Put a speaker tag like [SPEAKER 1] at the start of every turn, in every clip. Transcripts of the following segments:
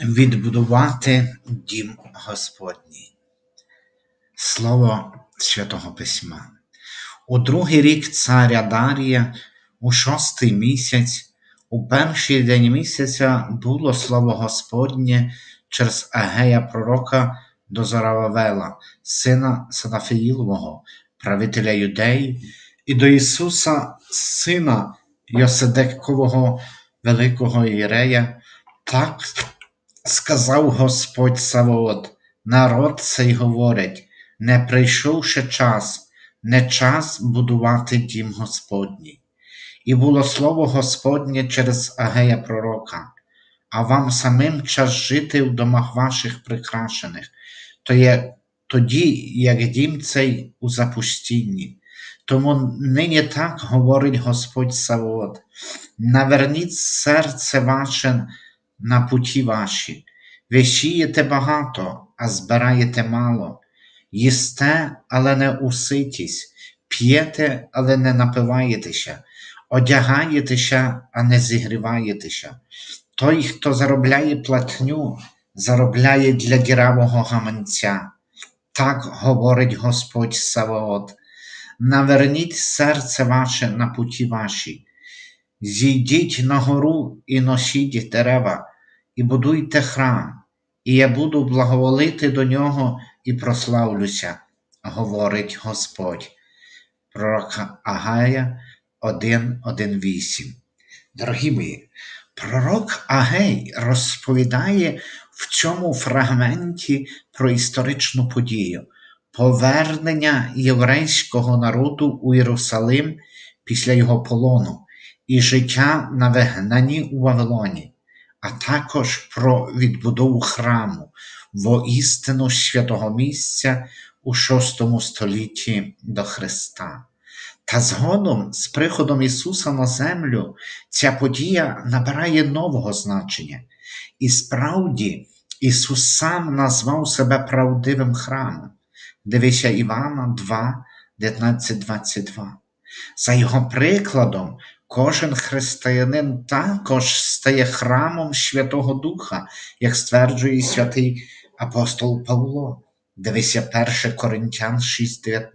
[SPEAKER 1] відбудувати дім Господній. Слово Святого Письма. У другий рік царя Дарія, у шостий місяць, у перший день місяця було слово Господнє через Агея пророка до Зорававела, сина Санафіїлового, правителя юдеї, і до Ісуса, сина Йоседекового, великого Ірея, так сказав Господь Савоот, народ цей говорить, не прийшов ще час, не час будувати дім Господній. І було слово Господнє через Агея пророка, а вам самим час жити в домах ваших прикрашених, то є тоді, як дім цей у запустінні. Тому нині так говорить Господь Савоот, наверніть серце ваше на путі ваші, ви багато, а збираєте мало, їсте, але не уситісь, п'єте, але не напиваєтеся, одягаєтеся, а не зігріваєтеся. Той, хто заробляє платню, заробляє для діравого гаманця. Так говорить Господь Саваот. Наверніть серце ваше на путі ваші, зійдіть на гору і носіть дерева, і будуйте храм, і я буду благоволити до нього і прославлюся, говорить Господь. Пророка Агая 1.1.8. Дорогі мої, пророк Агей розповідає в цьому фрагменті про історичну подію повернення єврейського народу у Єрусалим після його полону і життя на вигнанні у Вавилоні, а також про відбудову храму воістину святого місця у VI столітті до Христа. Та згодом, з приходом Ісуса на землю, ця подія набирає нового значення. І справді, Ісус сам назвав себе правдивим храмом. Дивися Івана 2, 19, 22. За його прикладом, кожен християнин також стає храмом Святого Духа, як стверджує святий апостол Павло. Дивися 1 Коринтян 6,19.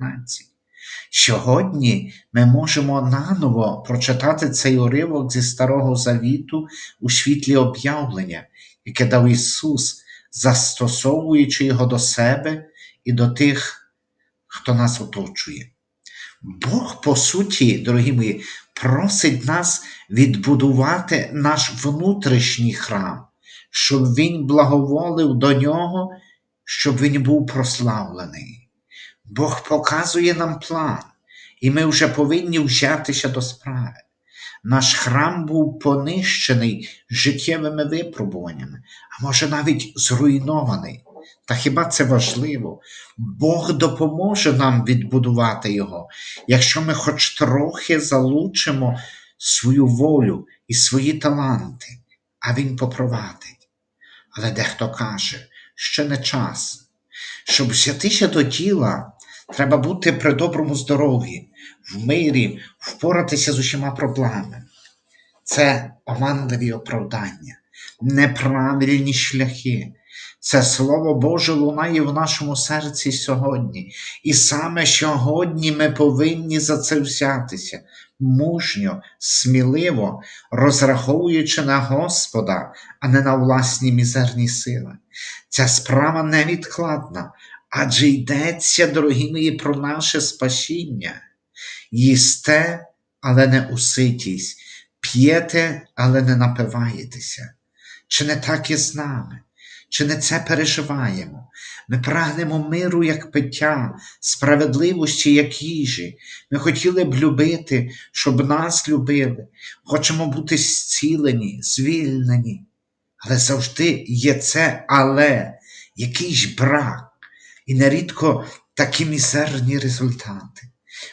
[SPEAKER 1] Сьогодні ми можемо наново прочитати цей уривок зі Старого Завіту у світлі об'явлення, яке дав Ісус, застосовуючи його до себе і до тих, хто нас оточує. Бог, по суті, дорогі мої, просить нас відбудувати наш внутрішній храм, щоб Він благоволив до нього, щоб він був прославлений. Бог показує нам план, і ми вже повинні взятися до справи. Наш храм був понищений життєвими випробуваннями, а може навіть зруйнований. Та хіба це важливо? Бог допоможе нам відбудувати його, якщо ми хоч трохи залучимо свою волю і свої таланти, а Він попровадить. Але дехто каже, ще не час. Щоб взятися до тіла, треба бути при доброму здоров'ї, в мирі, впоратися з усіма проблемами. Це оманливі оправдання, неправильні шляхи. Це Слово Боже лунає в нашому серці сьогодні, і саме сьогодні ми повинні за це взятися, мужньо, сміливо, розраховуючи на Господа, а не на власні мізерні сили. Ця справа невідкладна, адже йдеться, дорогі мої, про наше спасіння. Їсте, але не уситісь, п'єте, але не напиваєтеся. Чи не так і з нами? Чи не це переживаємо? Ми прагнемо миру як пиття, справедливості, як їжі. Ми хотіли б любити, щоб нас любили. Хочемо бути зцілені, звільнені. Але завжди є це, але який ж брак, і нерідко такі мізерні результати.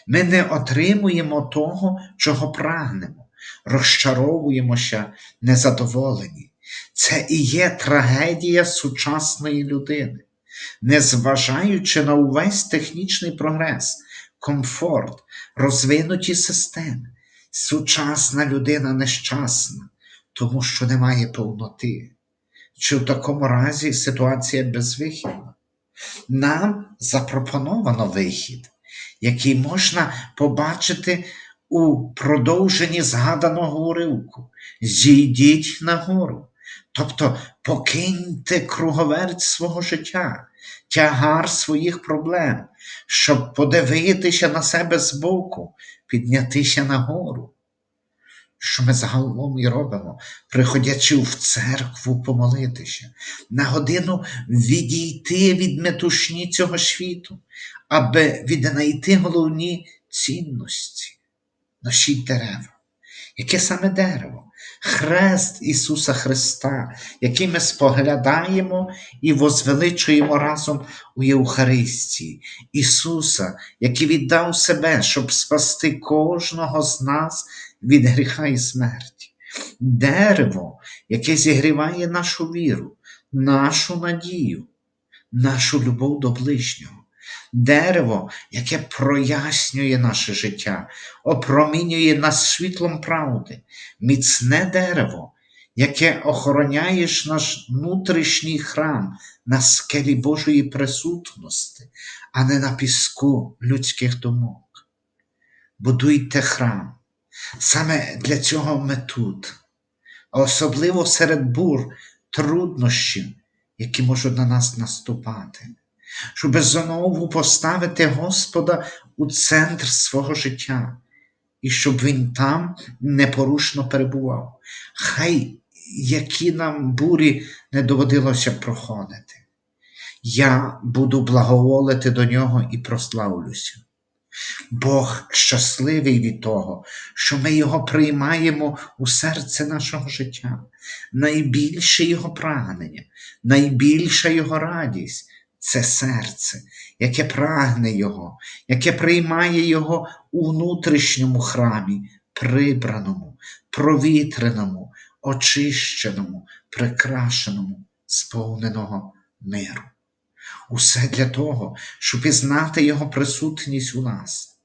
[SPEAKER 1] Ми не отримуємо того, чого прагнемо, розчаровуємося незадоволені. Це і є трагедія сучасної людини, незважаючи на увесь технічний прогрес, комфорт, розвинуті системи. Сучасна людина нещасна, тому що немає повноти. чи в такому разі ситуація безвихідна? Нам запропоновано вихід, який можна побачити у продовженні згаданого уривку. Зійдіть нагору. Тобто покиньте круговерть свого життя, тягар своїх проблем, щоб подивитися на себе збоку, піднятися нагору. Що ми загалом і робимо, приходячи в церкву помолитися, на годину відійти від метушні цього світу, аби віднайти головні цінності, носіть дерева. Яке саме дерево? Хрест Ісуса Христа, який ми споглядаємо і возвеличуємо разом у Євхаристії, Ісуса, який віддав себе, щоб спасти кожного з нас від гріха і смерті. Дерево, яке зігріває нашу віру, нашу надію, нашу любов до ближнього. Дерево, яке прояснює наше життя, опромінює нас світлом правди, міцне дерево, яке охороняєш наш внутрішній храм на скелі Божої присутності, а не на піску людських думок. Будуйте храм. Саме для цього ми тут, а особливо серед бур труднощів, які можуть на нас наступати щоб знову поставити Господа у центр свого життя, і щоб Він там непорушно перебував. Хай які нам бурі не доводилося проходити. Я буду благоволити до нього і прославлюся. Бог щасливий від того, що ми Його приймаємо у серце нашого життя, найбільше Його прагнення, найбільша Його радість, це серце, яке прагне Його, яке приймає Його у внутрішньому храмі, прибраному, провітреному, очищеному, прикрашеному, сповненого миру. Усе для того, щоб пізнати Його присутність у нас.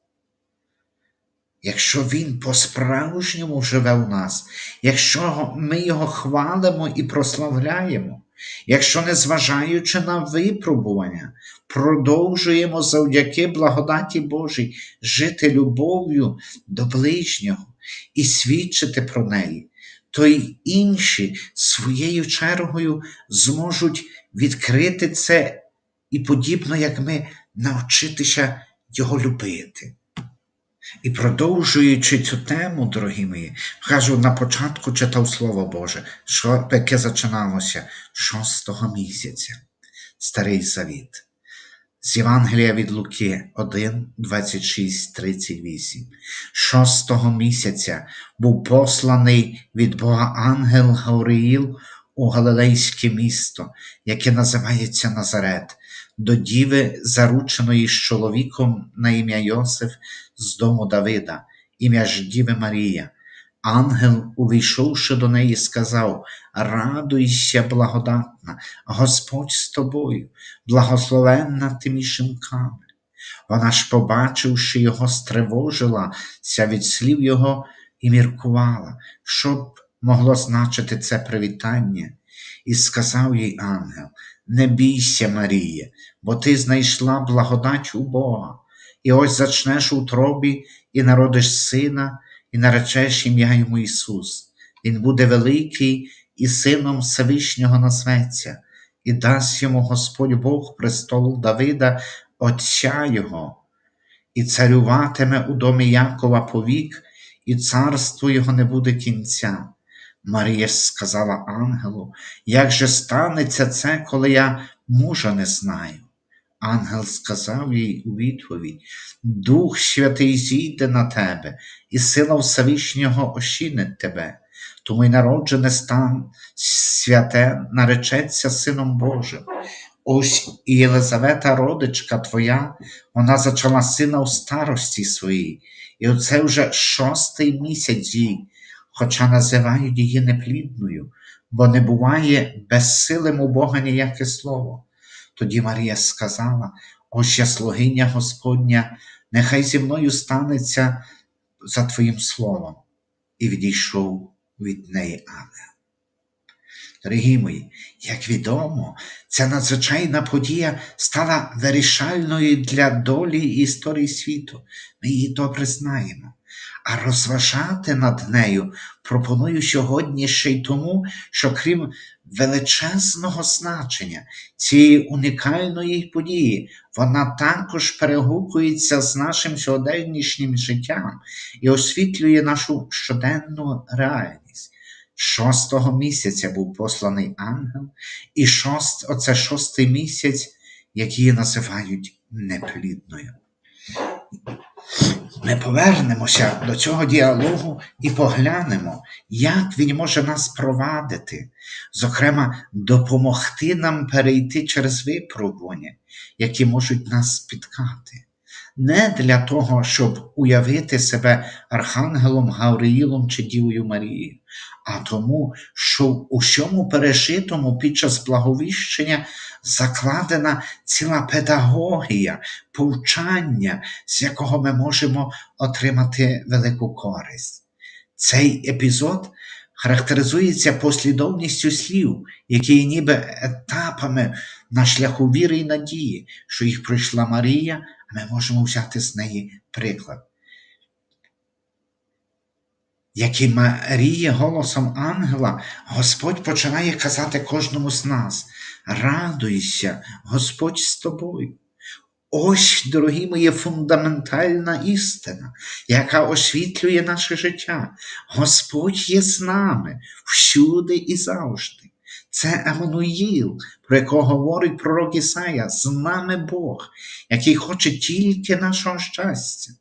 [SPEAKER 1] Якщо Він по-справжньому живе у нас, якщо ми Його хвалимо і прославляємо, Якщо, незважаючи на випробування, продовжуємо завдяки благодаті Божій жити любов'ю до ближнього і свідчити про неї, то й інші своєю чергою зможуть відкрити це і подібно, як ми навчитися його любити. І продовжуючи цю тему, дорогі мої, кажу, на початку читав Слово Боже, що яке зачиналося шостого місяця, Старий Завіт. З Євангелія від Луки 1, 26, 38. Шостого місяця був посланий від Бога ангел Гавриїл у Галилейське місто, яке називається Назарет, до діви, зарученої з чоловіком на ім'я Йосиф з дому Давида, ім'я ж Діви Марія. Ангел, увійшовши до неї, сказав: Радуйся, благодатна, Господь з тобою, благословенна тими жінками. Вона ж, побачивши його, стривожилася від слів його і міркувала, щоб могло значити це привітання, і сказав їй ангел: Не бійся, Маріє, бо ти знайшла благодать у Бога, і ось зачнеш у тробі і народиш сина, і наречеш ім'я йому Ісус. Він буде великий і сином Всевишнього назветься, і дасть йому Господь Бог престол Давида, Отця Його, і царюватиме у домі Якова повік, і царству Його не буде кінця. Марія сказала ангелу, як же станеться це, коли я мужа не знаю? Ангел сказав їй у відповідь: Дух Святий зійде на тебе, і сила Всевишнього ощинить тебе, тому й народжене стан святе наречеться Сином Божим. Ось і Єлизавета, родичка твоя, вона зачала сина у старості своїй, і оце вже шостий місяць їй хоча називають її неплідною, бо не буває безсилим у Бога ніяке слово. Тоді Марія сказала: Ось я слугиня Господня, нехай зі мною станеться за Твоїм словом, і відійшов від неї ангел. Дорогі мої, як відомо, ця надзвичайна подія стала вирішальною для долі історії світу. Ми її добре знаємо. А розважати над нею пропоную сьогодні ще й тому, що крім величезного значення цієї унікальної події, вона також перегукується з нашим сьогоднішнім життям і освітлює нашу щоденну реальність. Шостого місяця був посланий ангел, і шост, оце шостий місяць, який називають неплідною. Ми повернемося до цього діалогу і поглянемо, як він може нас провадити, зокрема, допомогти нам перейти через випробування, які можуть нас спіткати. Не для того, щоб уявити себе Архангелом Гавриїлом чи Дівою Марією, а тому, що в усьому пережитому під час благовіщення закладена ціла педагогія, повчання, з якого ми можемо отримати велику користь. Цей епізод характеризується послідовністю слів, які є ніби етапами на шляху віри і надії, що їх пройшла Марія, а ми можемо взяти з неї приклад. Як і Марія голосом ангела, Господь починає казати кожному з нас: радуйся, Господь з тобою. Ось, дорогі мої, фундаментальна істина, яка освітлює наше життя. Господь є з нами всюди і завжди. Це Еммануїл, про якого говорить пророк Ісая, з нами Бог, який хоче тільки нашого щастя.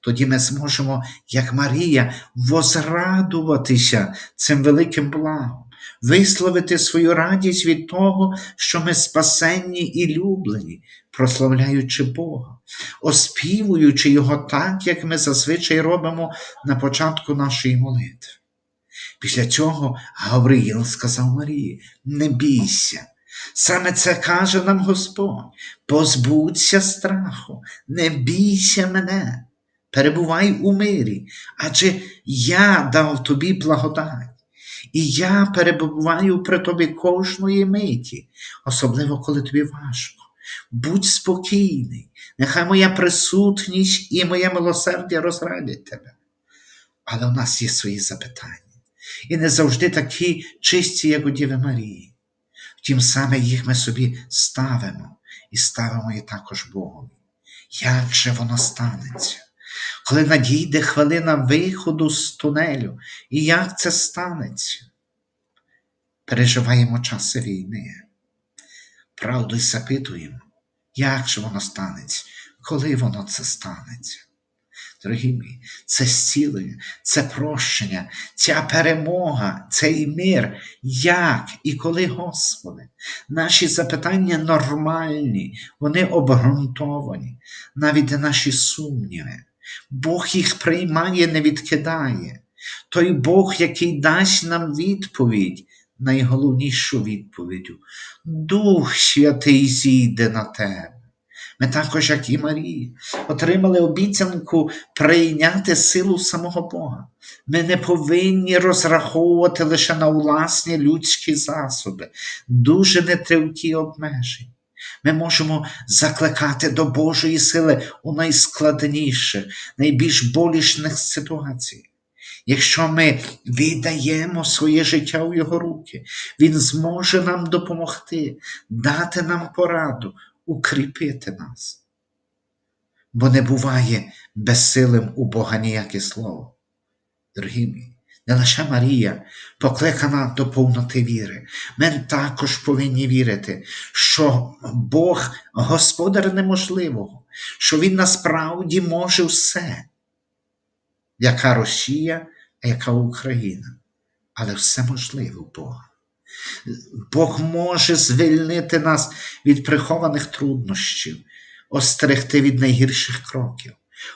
[SPEAKER 1] Тоді ми зможемо, як Марія, возрадуватися цим великим благом, висловити свою радість від того, що ми спасенні і люблені, прославляючи Бога, оспівуючи Його так, як ми зазвичай робимо на початку нашої молитви. Після цього Гавриїл сказав Марії: не бійся. Саме це каже нам Господь: позбудься страху, не бійся мене, перебувай у мирі, адже я дав тобі благодать. І я перебуваю при тобі кожної миті, особливо коли тобі важко. Будь спокійний, нехай моя присутність і моє милосердя розрадять тебе. Але у нас є свої запитання, і не завжди такі чисті, як у Діви Марії. Втім, саме їх ми собі ставимо і ставимо і також Богові. Як же воно станеться? Коли надійде хвилина виходу з тунелю, і як це станеться? Переживаємо часи війни. Правду й запитуємо, як же воно станеться, коли воно це станеться. Дорогі мої, це зцілення, це прощення, ця перемога, цей мир, як і коли, Господи. Наші запитання нормальні, вони обґрунтовані, навіть наші сумніви. Бог їх приймає, не відкидає. Той Бог, який дасть нам відповідь, найголовнішу відповіддю. Дух Святий зійде на тебе. Ми також, як і Марії, отримали обіцянку прийняти силу самого Бога. Ми не повинні розраховувати лише на власні людські засоби, дуже нетривкі обмежень. Ми можемо закликати до Божої сили у найскладніших, найбільш болішних ситуаціях. Якщо ми віддаємо своє життя у Його руки, Він зможе нам допомогти, дати нам пораду, укріпити нас. Бо не буває безсилим у Бога ніяке слово. Дорогі мої, не лише Марія покликана до повноти віри. Ми також повинні вірити, що Бог господар неможливого, що Він насправді може все, яка Росія, яка Україна. Але все можливе у Бога. Бог може звільнити нас від прихованих труднощів, остерегти від найгірших кроків.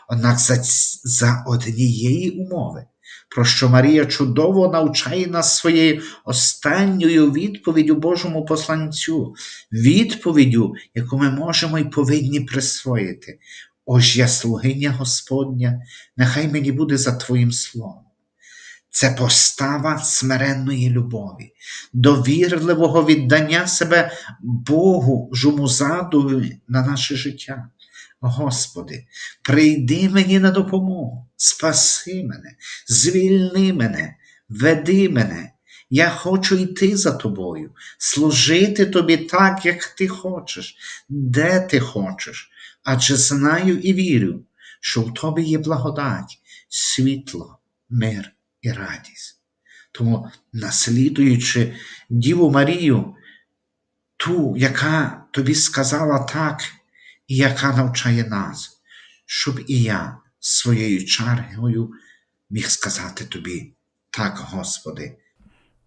[SPEAKER 1] Однак за, за однієї умови, про що Марія чудово навчає нас своєю останньою відповіддю Божому посланцю, відповіддю, яку ми можемо і повинні присвоїти. Ось я слугиня Господня, нехай мені буде за Твоїм словом. це постава смиренної любові, довірливого віддання себе Богу жумузадові на наше життя. Господи, прийди мені на допомогу, спаси мене, звільни мене, веди мене. Я хочу йти за тобою, служити тобі так, як ти хочеш, де ти хочеш, адже знаю і вірю, що в тобі є благодать, світло, мир і радість. Тому, наслідуючи Діву Марію, ту, яка тобі сказала так, і яка навчає нас, щоб і я своєю чергою міг сказати тобі так, Господи.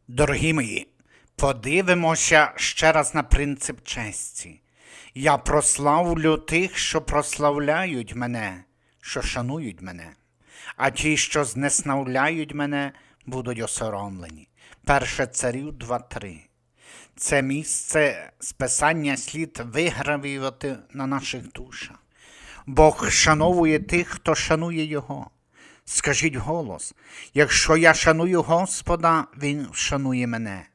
[SPEAKER 2] Дорогі мої, подивимося ще раз на принцип честі. Я прославлю тих, що прославляють мене, що шанують мене, а ті, що знеславляють мене, будуть осоромлені. Перше царів 2.3. Це місце списання слід вигравувати на наших душах. Бог шановує тих, хто шанує Його. Скажіть голос, якщо я шаную Господа, Він шанує мене.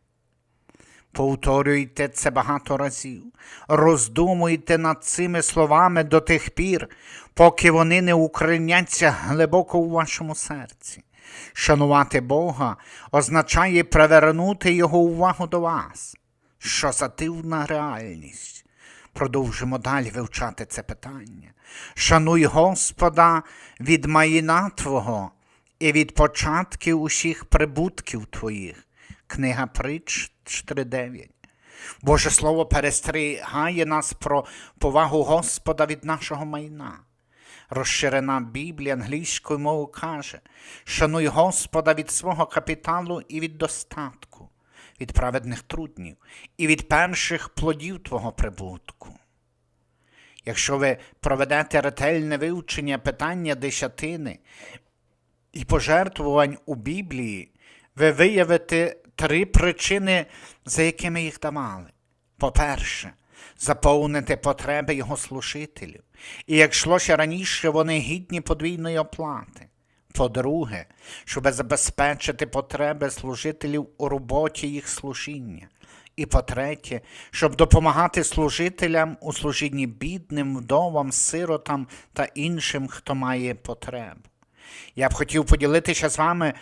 [SPEAKER 2] Повторюйте це багато разів, роздумуйте над цими словами до тих пір, поки вони не укореняться глибоко у вашому серці. Шанувати Бога означає привернути Його увагу до вас, що за дивна реальність. Продовжимо далі вивчати це питання. Шануй Господа від маїна Твого і від початків усіх прибутків Твоїх. Книга Притч 4.9. Боже Слово перестерігає нас про повагу Господа від нашого майна. Розширена Біблія англійською мовою каже: шануй Господа від свого капіталу і від достатку, від праведних труднів і від перших плодів Твого прибутку. Якщо ви проведете ретельне вивчення питання десятини і пожертвувань у Біблії, ви виявите три причини, за якими їх давали. По-перше, заповнити потреби його служителів. І як йшлося раніше, вони гідні подвійної оплати. По-друге, щоб забезпечити потреби служителів у роботі їх служіння. І по-третє, щоб допомагати служителям у служінні бідним, вдовам, сиротам та іншим, хто має потребу. Я б хотів поділитися з вами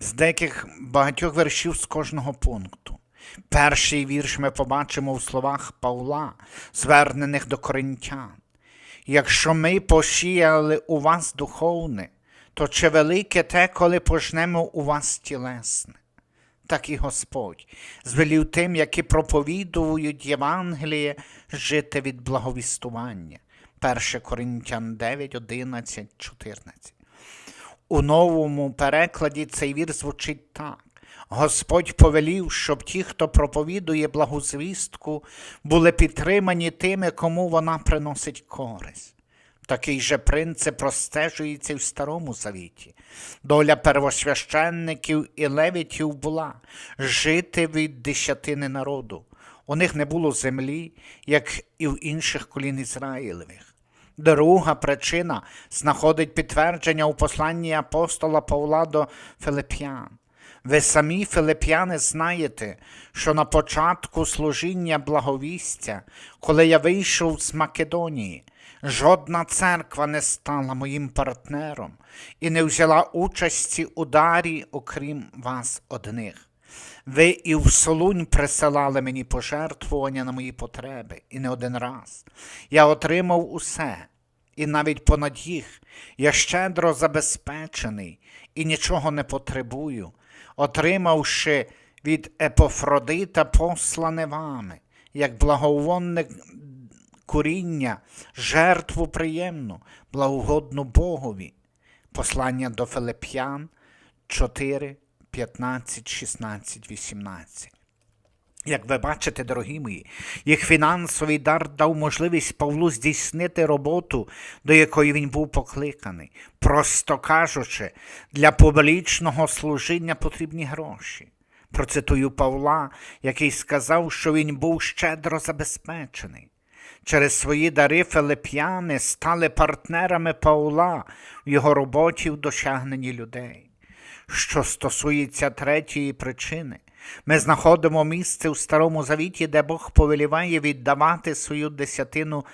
[SPEAKER 2] з деяких багатьох віршів з кожного пункту. Перший вірш ми побачимо в словах Павла, звернених до коринтян. Якщо ми посіяли у вас духовне, то чи велике те, коли пожнемо у вас тілесне? Так і Господь звелів тим, які проповідують Євангеліє, жити від благовістування. 1 Коринтян 9, 11, 14. У новому перекладі цей вір звучить так. Господь повелів, щоб ті, хто проповідує благозвістку, були підтримані тими, кому вона приносить користь. Такий же принцип простежується в Старому Завіті. Доля первосвященників і левітів була жити від десятини народу. У них не було землі, як і в інших колін Ізраїлевих. Друга причина знаходить підтвердження у посланні апостола Павла до Филип'ян. Ви самі, филип'яни, знаєте, що на початку служіння благовістя, коли я вийшов з Македонії, жодна церква не стала моїм партнером і не взяла участі у дарі, окрім вас одних. Ви і в Солунь присилали мені пожертвування на мої потреби, і не один раз. Я отримав усе, і навіть понад їх я щедро забезпечений і нічого не потребую, отримавши від Епофродита послане вами, як благовонне куріння, жертву приємну, благогодну Богові. Послання до Филип'ян 4, 15, 16, 18. Як ви бачите, дорогі мої, їх фінансовий дар дав можливість Павлу здійснити роботу, до якої він був покликаний. Просто кажучи, для публічного служіння потрібні гроші. Процитую Павла, який сказав, що він був щедро забезпечений. Через свої дари филип'яни стали партнерами Павла в його роботі в досягненні людей. що стосується третьої причини. Ми знаходимо місце у Старому Завіті, де Бог повеліває віддавати свою десятину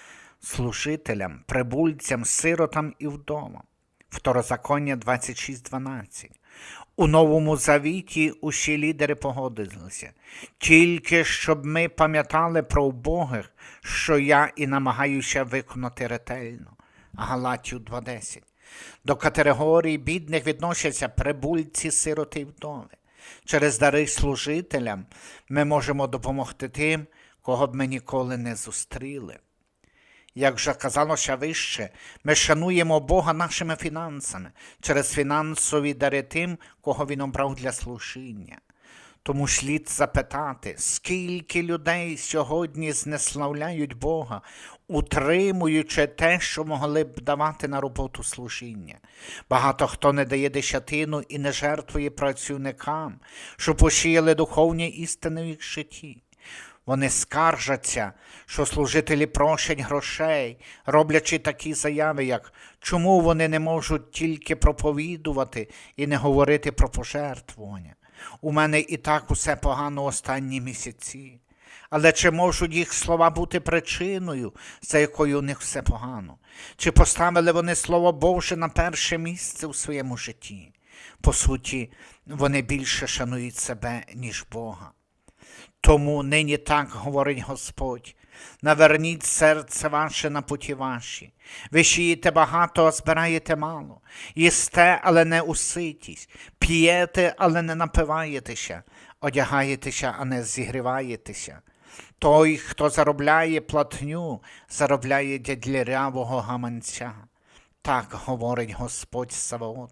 [SPEAKER 2] служителям, прибульцям, сиротам і вдовам. Второзаконня 26.12. У Новому Завіті усі лідери погодилися, тільки щоб ми пам'ятали про убогих, що я і намагаюся виконати ретельно. Галатію 2.10. До категорії бідних відносяться прибульці, сироти і вдови. Через дари служителям ми можемо допомогти тим, кого б ми ніколи не зустріли. Як вже казалося вище, ми шануємо Бога нашими фінансами через фінансові дари тим, кого Він обрав для служіння. Тому слід запитати, скільки людей сьогодні знеславляють Бога, утримуючи те, що могли б давати на роботу служіння. Багато хто не дає десятину і не жертвує працівникам, що посіяли духовні істини в їх житті. Вони скаржаться, що служителі просять грошей, роблячи такі заяви, як чому вони не можуть тільки проповідувати і не говорити про пожертвування. У мене і так усе погано останні місяці. Але чи можуть їх слова бути причиною, за якою у них все погано? Чи поставили вони Слово Боже на перше місце у своєму житті? По суті, вони більше шанують себе, ніж Бога. Тому нині так говорить Господь. Наверніть серце ваше на путі ваші. Ви шиєте багато, а збираєте мало. Їсте, але не уситість, п'єте, але не напиваєтеся, одягаєтеся, а не зігріваєтеся. Той, хто заробляє платню, заробляє дядлярявого гаманця. Так говорить Господь Саваот.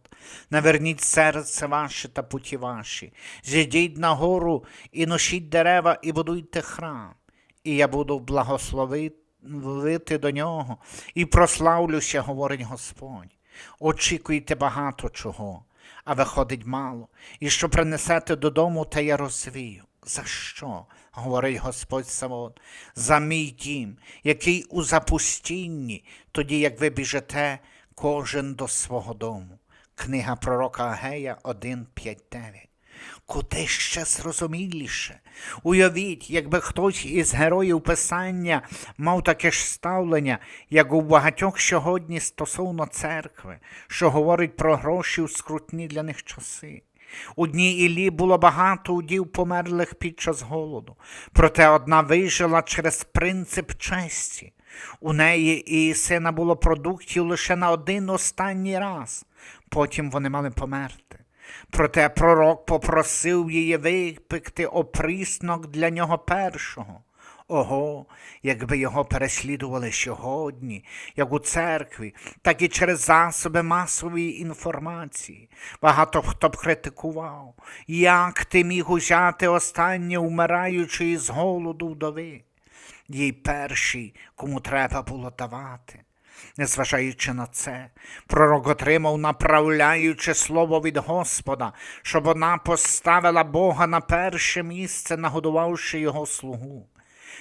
[SPEAKER 2] Наверніть серце ваше та путі ваші, зійдіть на гору і носіть дерева, і будуйте храм, і я буду благословити до нього, і прославлюся, говорить Господь. Очікуйте багато чого, а виходить мало, і що принесете додому, те я розвію. За що? Говорить Господь Савод, за мій дім, який у запустінні, тоді як ви біжите кожен до свого дому. Книга пророка Агея 1.5.9. Куди ще зрозуміліше? Уявіть, якби хтось із героїв Писання мав таке ж ставлення, як у багатьох сьогодні стосовно церкви, що говорить про гроші у скрутні для них часи. У дні Іллі було багато удів померлих під час голоду, проте одна вижила через принцип честі. У неї і сина було продуктів лише на один останній раз, потім вони мали померти. Проте пророк попросив її випекти опріснок для нього першого. Ого, якби його переслідували сьогодні, як у церкві, так і через засоби масової інформації. Багато хто б критикував, як ти міг узяти останнє умираючої з голоду вдови. Їй першій, кому треба було давати. Незважаючи на це, пророк отримав направляюче слово від Господа, щоб вона поставила Бога на перше місце, нагодувавши його слугу.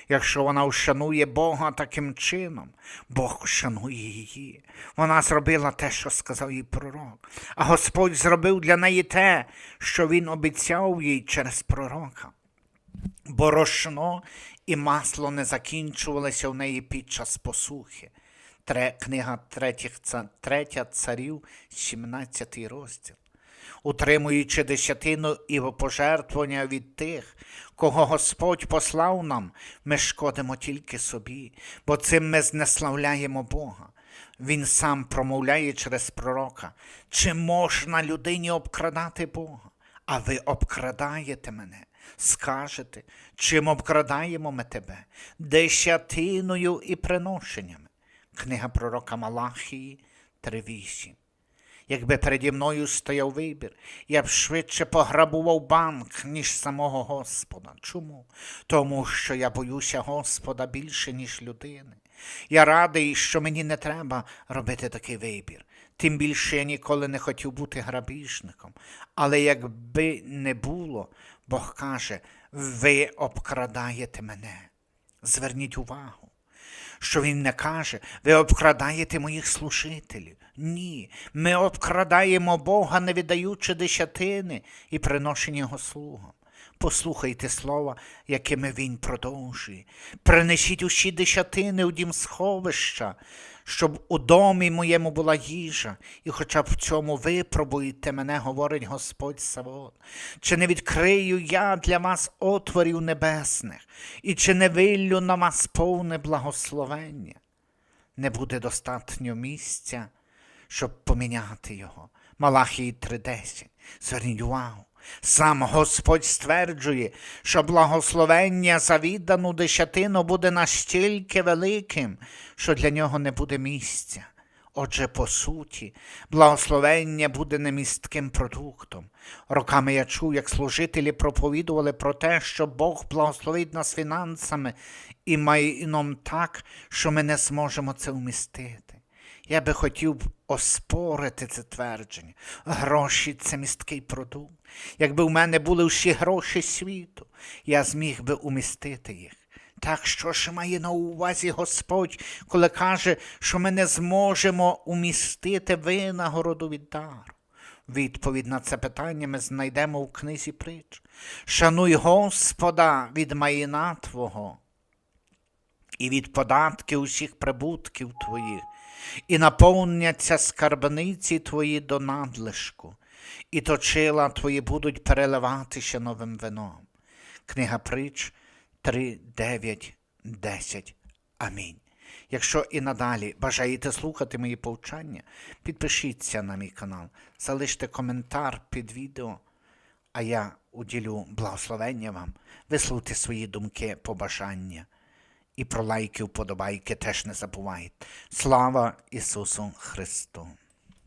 [SPEAKER 2] Якщо вона вшанує Бога таким чином, Бог вшанує її. Вона зробила те, що сказав їй пророк, а Господь зробив для неї те, що він обіцяв їй через пророка. Борошно і масло не закінчувалися в неї під час посухи. Книга третіх, третя царів, 17 розділ. Утримуючи десятину і пожертвування від тих, кого Господь послав нам, ми шкодимо тільки собі, бо цим ми знеславляємо Бога. Він сам промовляє через пророка, чи можна людині обкрадати Бога? А ви обкрадаєте мене. Скажете, чим обкрадаємо ми тебе? Десятиною і приношеннями. Книга пророка Малахії 3.8. Якби переді мною стояв вибір, я б швидше пограбував банк, ніж самого Господа. Чому? Тому що я боюся Господа більше, ніж людини. Я радий, що мені не треба робити такий вибір. Тим більше я ніколи не хотів бути грабіжником. Але якби не було, Бог каже, ви обкрадаєте мене. Зверніть увагу. що він не каже, ви обкрадаєте моїх служителів. Ні, ми обкрадаємо Бога, не віддаючи десятини і приношення його слугам. Послухайте слова, якими він продовжує. Принесіть усі десятини у дім сховища, щоб у домі моєму була їжа, і хоча б в цьому випробуєте мене, говорить Господь Савод. Чи не відкрию я для вас отворів небесних, і чи не виллю на вас повне благословення? Не буде достатньо місця, щоб поміняти його. Малахії 3.10. Зверніть увагу. Сам Господь стверджує, що благословення за віддану десятину буде настільки великим, що для нього не буде місця. Отже, по суті, благословення буде немістким продуктом. Роками я чув, як служителі проповідували про те, що Бог благословить нас фінансами і майном так, що ми не зможемо це вмістити. Я би хотів оспорити це твердження. Гроші це місткий продукт. Якби в мене були всі гроші світу, я зміг би умістити їх. Так що ж має на увазі Господь, коли каже, що ми не зможемо умістити винагороду від дару? Відповідь на це питання ми знайдемо в книзі притч. Шануй Господа від майна Твого і від податків усіх прибутків твоїх, і наповняться скарбниці твої до надлишку, і точила твої будуть переливатися новим вином. Книга притч 3, 9, 10. Амінь. Якщо і надалі бажаєте слухати мої повчання, підпишіться на мій канал, залиште коментар під відео, а я уділю благословення вам, висловте свої думки, побажання. І про лайки, вподобайки теж не забувайте. Слава Ісусу Христу!